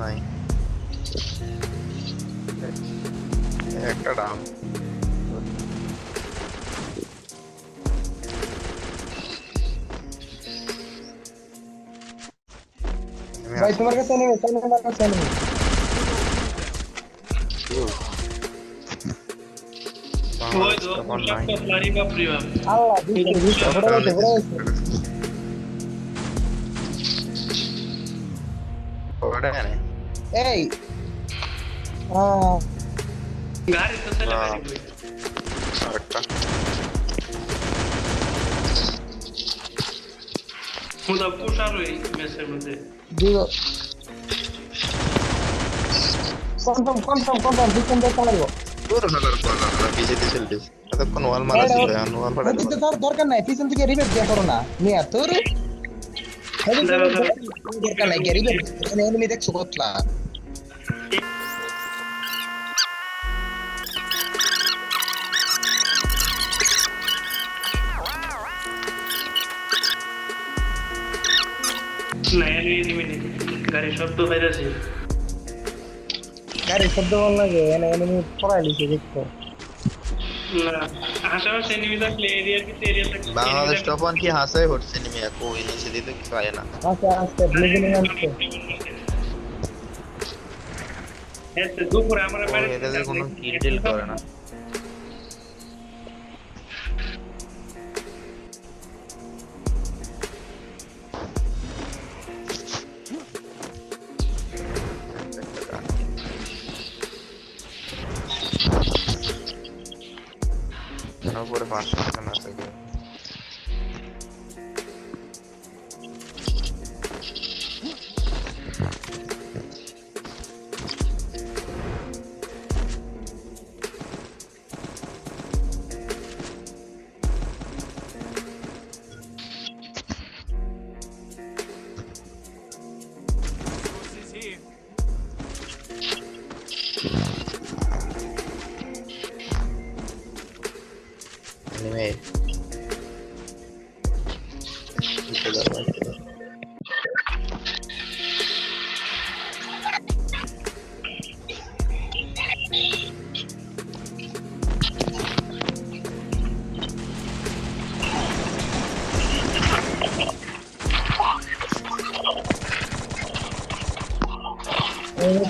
নাই একটা ডাউন ভাই তোমার কাছে নেই তাহলে আমার কাছে নেই ওই তো পোশাক তো লারি বাপরি বাপ আল্লাহ দিচ্ছে দিচ্ছে ঘোরা গেছে ঘোরা গেছে এই আহ, গাড়ি তো চলে বাহ। গাড়ি আরেকটা মুদা পোশাক ওই মেসের মধ্যে দিব কনফার্ম কনফার্ম কনফার্ম দিচ্ছেন দেখা লাগবো দূর হলার কোন পিছিয়ে চলছিস এতক্ষণ ওয়াল মারা ছিল ওয়াল ফাটা দরকার নাই পিছন থেকে রিবেট দিয়ে করো না নিয়া তোর দরকার নাই রিবেট এনিমি দেখছ কতলা গাড়ি শব্দ গাড়ি শব্দ ভালো লাগে এনে এনিমি পড়াই লিছে দেখছ বাংলাদেশ টপ কি হাসাই হচ্ছে নিমি একো ইনিশে দিতে কিছু আয় না। আসছে দুপুরে আমরা ও, কোনো কিল করে না। উপরে পাঁচশো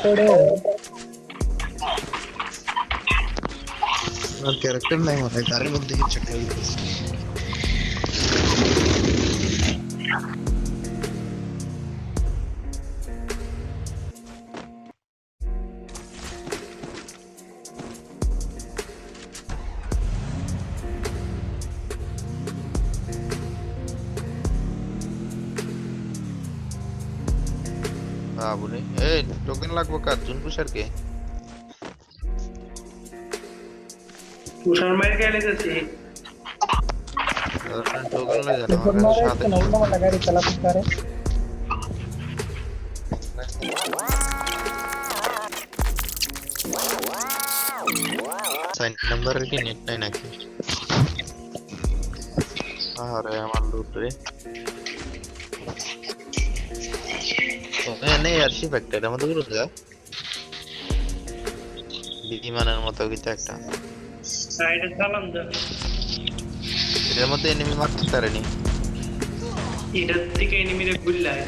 এই পড়ে আর ক্যারেক্টার নাই মনে হয় গাড়ির মধ্যে কিছু বাবুরে। এই টোকেন লাগবো কার? জুনকুশার কে তুষার মায়ের গায়ে লেগেছে। টোকেন লয়ে যান আমার সাথে যাচ্ছে সাইন কি নেট নাই নাকি? আরে আমার লুট রে। නෑ අර්ශි පැක්ටටම දුරුද බිදිමනන මොත විතක්ට සලන්ද ඉරමත එනිමි මක්ට තරණ. ඉඩත්තික එනිමිර ගුල්ලායි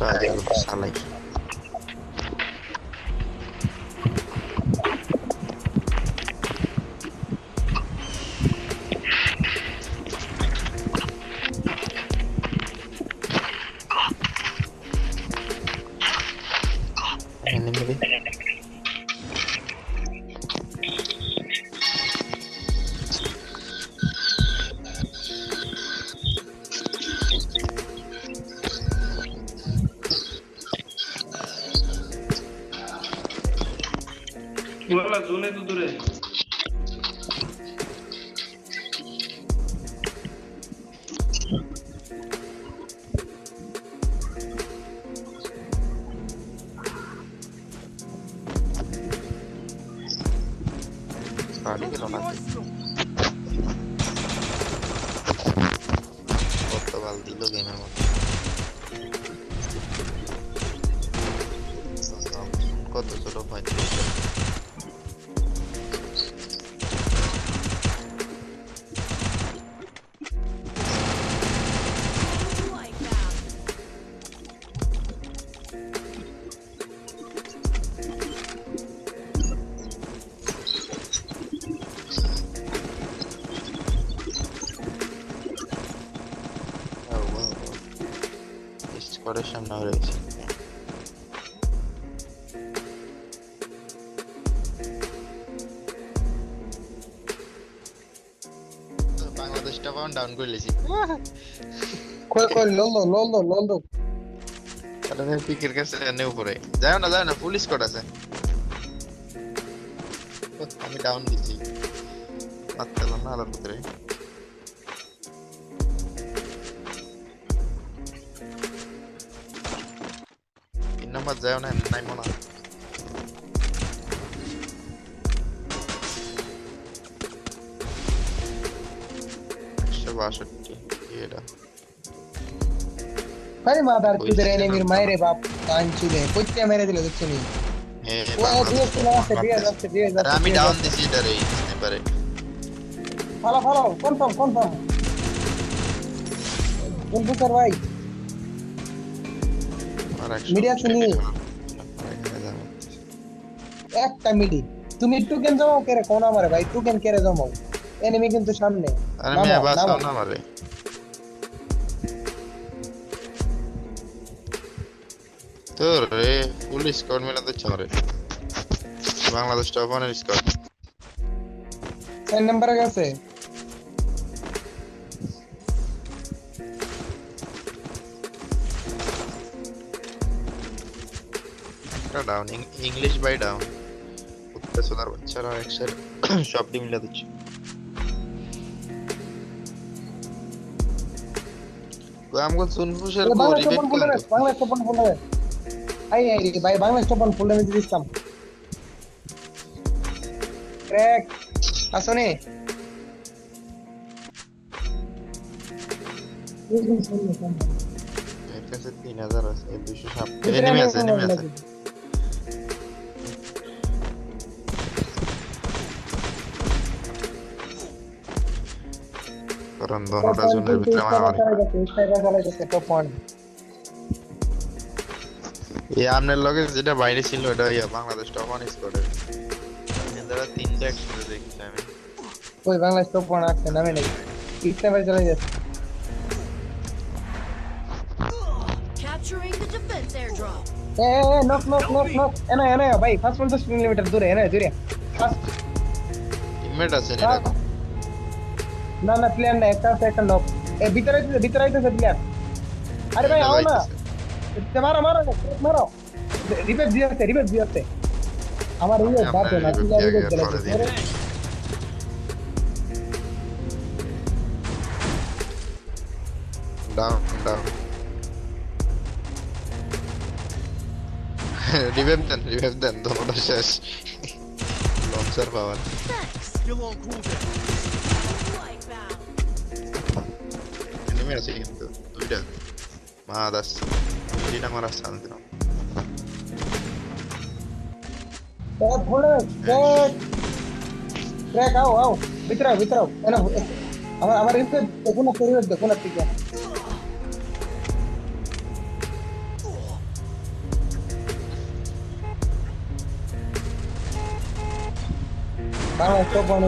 Ah, eu vou aqui. বেশিরভাগ জোনে তো দূরে। কত ছোট পঁয়ত্রিশ স্কোরের সামনে রয়েছে। বাংলাদেশটা পাউন্ড ডাউন করে লেছি কই কই ললো ললো ললো কারণ পিকের কাছে এনে উপরে। যাও না যাও না ফুল স্কোর আছে। আমি ডাউন দিছি পারলাম না আলোর ভিতরে। নম্বর যাও না নাই মনে। একশো বাষট্টি এটা তুদের এনিমির। মাইরে বাপ কাঞ্চুলে কইতে মেরে দিল দেখছ নি আমি ডাউন দিছি এটা রে স্নাইপারে ফালো ফালো কনফার্ম কনফার্ম কোন বুকার ভাই একটা মিডি। তুমি একটু কেন জমাও কেরে? কোন আমারে ভাই একটু কেন কেরে জমাও? এনিমি কিন্তু সামনে। আরে নামো, বাঁচাও না আমারে। তোর রে ফুল স্কোর মেলা দিচ্ছে আমারে। বাংলাদেশ ওয়ানের স্কোর চার গেছে। একটা ডাউন ইংলিশ বাই ডাউন উত্তর সোনার বাচ্চারা একসাথে সব ডিম মিলা দিচ্ছে আমগো সুনফুসের এ, কো রিবেট ফুল বাংলা স্টপন ফুল আই আই রে ভাই বাংলা স্টপন ফুল রে দিছিলাম ক্র্যাক আসনে এর কাছে তিন হাজার আছে দুইশো সাত এনিমি আছে এনিমি আছে। কারণ দোনোটা জোনের ভিতরে মারামারি গেছে, গেছে, top one। এই আপনার লগে যেটা বাইরে ছিল এটা ইয়া বাংলাদেশ টপ ওয়ান স্কোয়াডের এদের তিনটা একসাথে দেখছি আমি ওই বাংলাদেশ top one আসছে, নামে নাই। ইস্তারা চালাই গেছে। Capturing the defense airdrop. A, A, A, knock, knock, knock, knock. এনে, এনে, ভাই, পাঁচ পঞ্চাশ মিলিমিটার দূরে, এনে, দূরে। First, টিমমেট আছে নি হ্যাঁ। এরকম না, না, player না, একটা আছে, একটা knock। এ, ভিতরে আইতেছে, ভিতরে আইতেছে player। আরে ভাই, আও না। এ, মারো, মারো, মারো। Revive দিয়েছে, revive দিয়েছে। আমার ইয়ে আমরা বাপে না, revive তুই দিয়ে revive আগে দিলে পরে কি দিয়ে করে? Down down revive then revive then দোনোটা এনিমি আছে কিন্তু দুইটা মা দাস দুইটা মারা শান্তি না Crack, বলে, crack। Crack, আও, আও। ভিতরে আও, ভিতরে আও। এনে, এ, আমার আমার revive দে, কোনো একটা revive দে, কোনো একটা থেকে। Bangla top one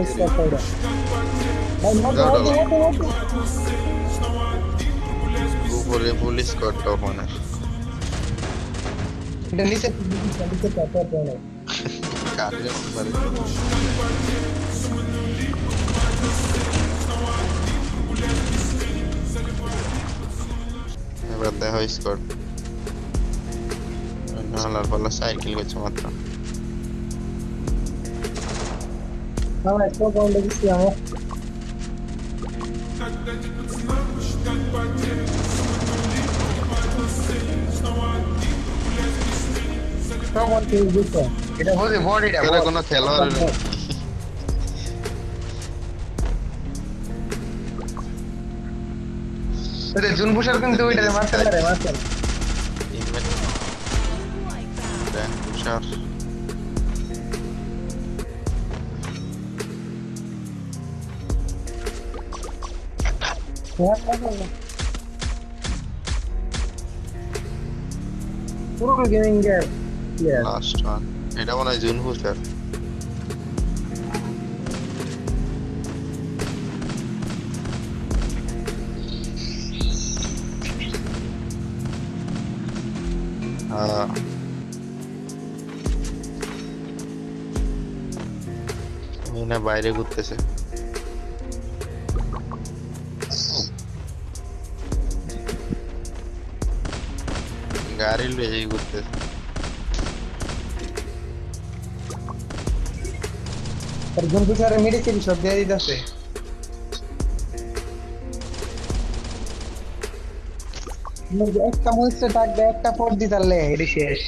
is top order. ভাই, মতো, যাও, মতো, যাও। মতো, মতো। উপরে পুলিশ কোড টপ ওয়ানের এটা নিচে নিচে নিচে top order। কাটলে পারে এবার দেখো স্কোর নালার পাল্লা সাইকেল করছে মাত্র বাংলা Someone can do so. It was a body. I'm going to tell her. আরে জুন বুশার কিন্তু ওইটা মারতে পারে মারতে পারে বুশার Yeah, yeah, yeah. Gaming last one এটা মনে হয় জুন হ্যাঁ বাইরে ঘুরতেছে। গাড়ি লয়ে ঘুরতেছে আর জুন পুষারের মেডিসিন সব দিয়ে দিতেছে একটা মহিষে ডাক দেয় একটা ফোর দি তাহলে এটি শেষ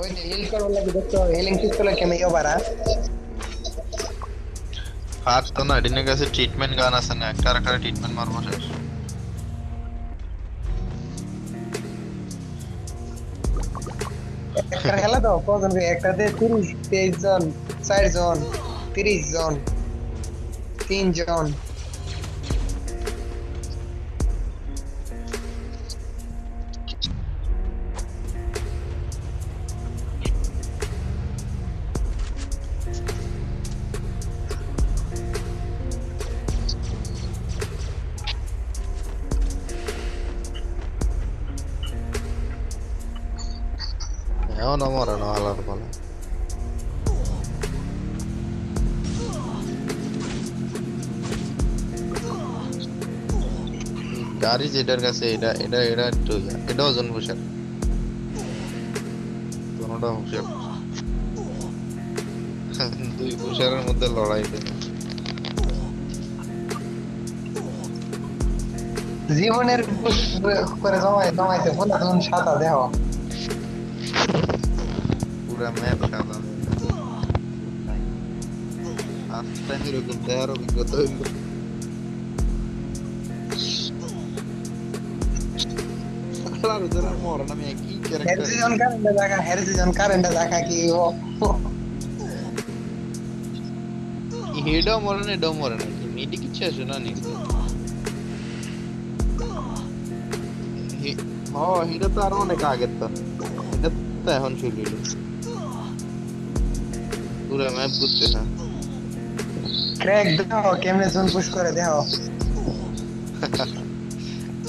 ওই যে হিল করার লাগে দেখছ হিলিং পিস্তলের কেমিও বাড়া তো না এডিনের কাছে ট্রিটমেন্ট গান আছে না, একটা আর ট্রিটমেন্ট মারবো শেষ। একটা খেলা দাও কজন একটাতে তিরিশ, তেইশ জন চার জন তিরিশ জন তিন জন এমন মরে না আলার বলে গাড়ি যেটার কাছে এটা এটা এটা একটু এটা ওজন হুশার কোনটা হুশার দুই হুশারের মধ্যে লড়াই জীবনের করে জমাই জমাইতে ফোন ধরুন সাদা দেহ পুরা ম্যাপ সাদা আস্তে এরকম দেওয়ার অভিজ্ঞতা হইল আর ওদের আর মরে না আমি একই ক্যারেক্টার হেরজিজন কারেন্টে দেখা হেরজিজন কারেন্টে দেখা কি ও হেডও মরে না এটাও মরে না কি মিডি কিচ্ছু আসে না নি হ এটা তো আরও অনেক আগের তো এটা তো এখন শুরু হইল পুরো ম্যাপ ঘুরতে না। ক্র্যাক দেহ কেমনে জুন পুশ করে দেহ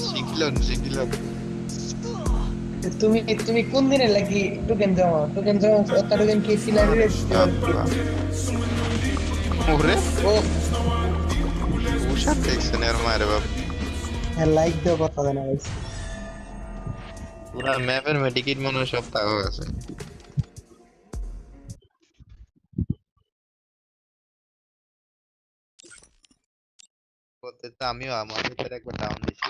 শিখলেন শিখলেন তুমি তুমি কোন দিনে লাগি টোকেন জমা? টোকেন জমা একটা টোকেন কি সিলারি ওরে। ও। উষা দেখছেন এর মায়ের বাপ। লাইক দেও কথা জানা পুরা ম্যাপের মেডিকেট মনে হয় সব তাও আছে। করতে তো আমিও আমার ভিতরে একবার ডাউন দিছি